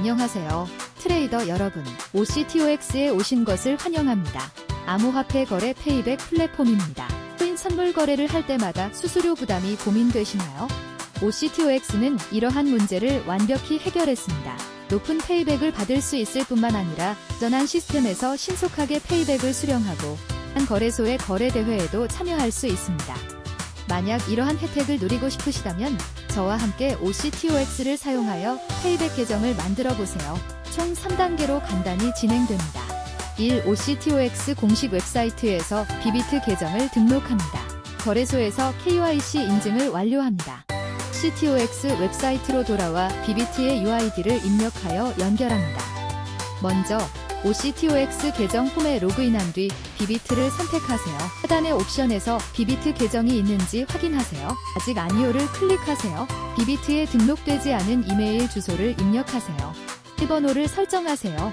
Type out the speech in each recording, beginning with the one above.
안녕하세요. 트레이더 여러분, OCTOX에 오신 것을 환영합니다. 암호화폐 거래 페이백 플랫폼입니다. 코인 선물 거래를 할 때마다 수수료 부담이 고민되시나요? OCTOX는 이러한 문제를 완벽히 해결했습니다. 높은 페이백을 받을 수 있을 뿐만 아니라 전한 시스템에서 신속하게 페이백을 수령하고 한 거래소의 거래 대회에도 참여할 수 있습니다. 만약 이러한 혜택을 누리고 싶으시다면 저와 함께 OCTOX를 사용하여 페이백 계정을 만들어 보세요. 총 3단계로 간단히 진행됩니다. 1. OCTOX 공식 웹사이트에서 비비트 계정을 등록합니다. 거래소에서 KYC 인증을 완료합니다. CTOX 웹사이트로 돌아와 비비트의 UID를 입력하여 연결합니다. 먼저 OCTOX 계정 홈에 로그인한 뒤 비비트를 선택하세요. 하단의 옵션에서 비비트 계정이 있는지 확인하세요. 아직 아니오를 클릭하세요. 비비트에 등록되지 않은 이메일 주소를 입력하세요. 일번호를 설정하세요.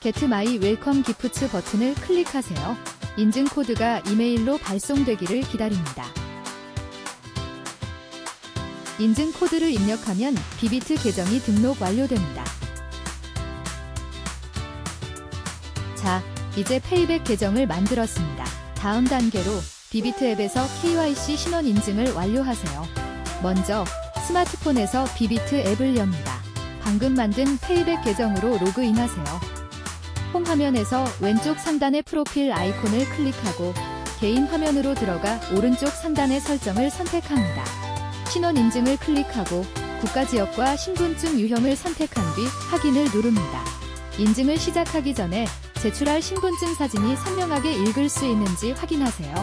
Get My Welcome Gifts 버튼을 클릭하세요. 인증 코드가 이메일로 발송되기를 기다립니다. 인증 코드를 입력하면 비비트 계정이 등록 완료됩니다. 자, 이제 페이백 계정을 만들었습니다. 다음 단계로 비비트 앱에서 KYC 신원 인증을 완료하세요. 먼저 스마트폰에서 비비트 앱을 엽니다. 방금 만든 페이백 계정으로 로그인하세요. 홈 화면에서 왼쪽 상단의 프로필 아이콘을 클릭하고 개인 화면으로 들어가 오른쪽 상단의 설정을 선택합니다. 신원 인증을 클릭하고 국가지역과 신분증 유형을 선택한 뒤 확인을 누릅니다. 인증을 시작하기 전에 제출할 신분증 사진이 선명하게 읽을 수 있는지 확인하세요.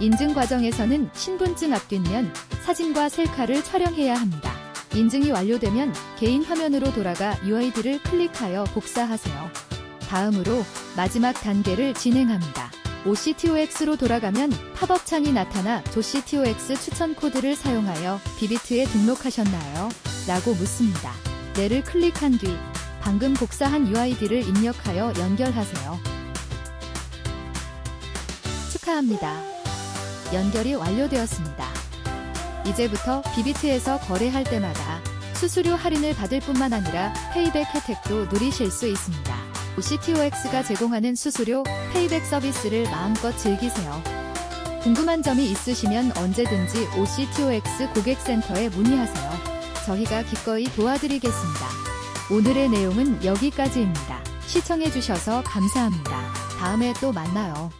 인증 과정에서는 신분증 앞뒷면 사진과 셀카를 촬영해야 합니다. 인증이 완료되면 개인 화면으로 돌아가 UID를 클릭하여 복사하세요. 다음으로 마지막 단계를 진행합니다. OCTOX로 돌아가면 팝업 창이 나타나 OCTOX 추천 코드를 사용하여 비비트에 등록하셨나요? 라고 묻습니다. 네를 클릭한 뒤 방금 복사한 UID를 입력하여 연결하세요. 축하합니다. 연결이 완료되었습니다. 이제부터 비비트에서 거래할 때마다 수수료 할인을 받을 뿐만 아니라 페이백 혜택도 누리실 수 있습니다. OCTOX가 제공하는 수수료, 페이백 서비스를 마음껏 즐기세요. 궁금한 점이 있으시면 언제든지 OCTOX 고객센터에 문의하세요. 저희가 기꺼이 도와드리겠습니다. 오늘의 내용은 여기까지입니다. 시청해주셔서 감사합니다. 다음에 또 만나요.